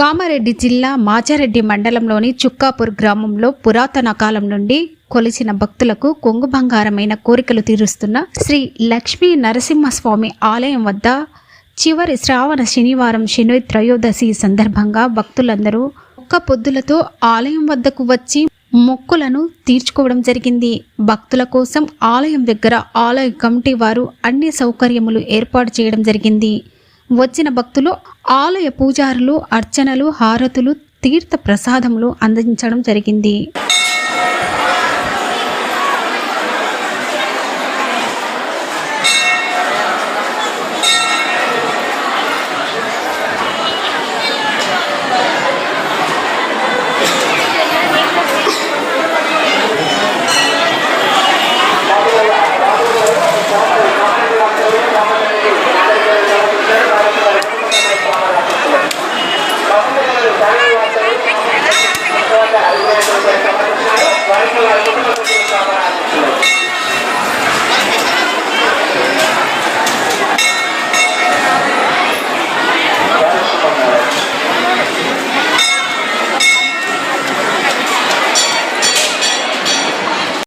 కామారెడ్డి జిల్లా మాచారెడ్డి మండలంలోని చుక్కాపూర్ గ్రామంలో పురాతన కాలం నుండి కొలిచిన భక్తులకు కొంగు బంగారమైన కోరికలు తీరుస్తున్న శ్రీ లక్ష్మీ నరసింహస్వామి ఆలయం వద్ద చివరి శ్రావణ శనివారం శని త్రయోదశి సందర్భంగా భక్తులందరూ ఒక్క పొద్దులతో ఆలయం వద్దకు వచ్చి మొక్కులను తీర్చుకోవడం జరిగింది. భక్తుల కోసం ఆలయం దగ్గర ఆలయ కమిటీ వారు అన్ని సౌకర్యములు ఏర్పాటు చేయడం జరిగింది. వచ్చిన భక్తులు ఆలయ పూజారులు అర్చనలు హారతులు తీర్థ ప్రసాదములు అందించడం జరిగింది.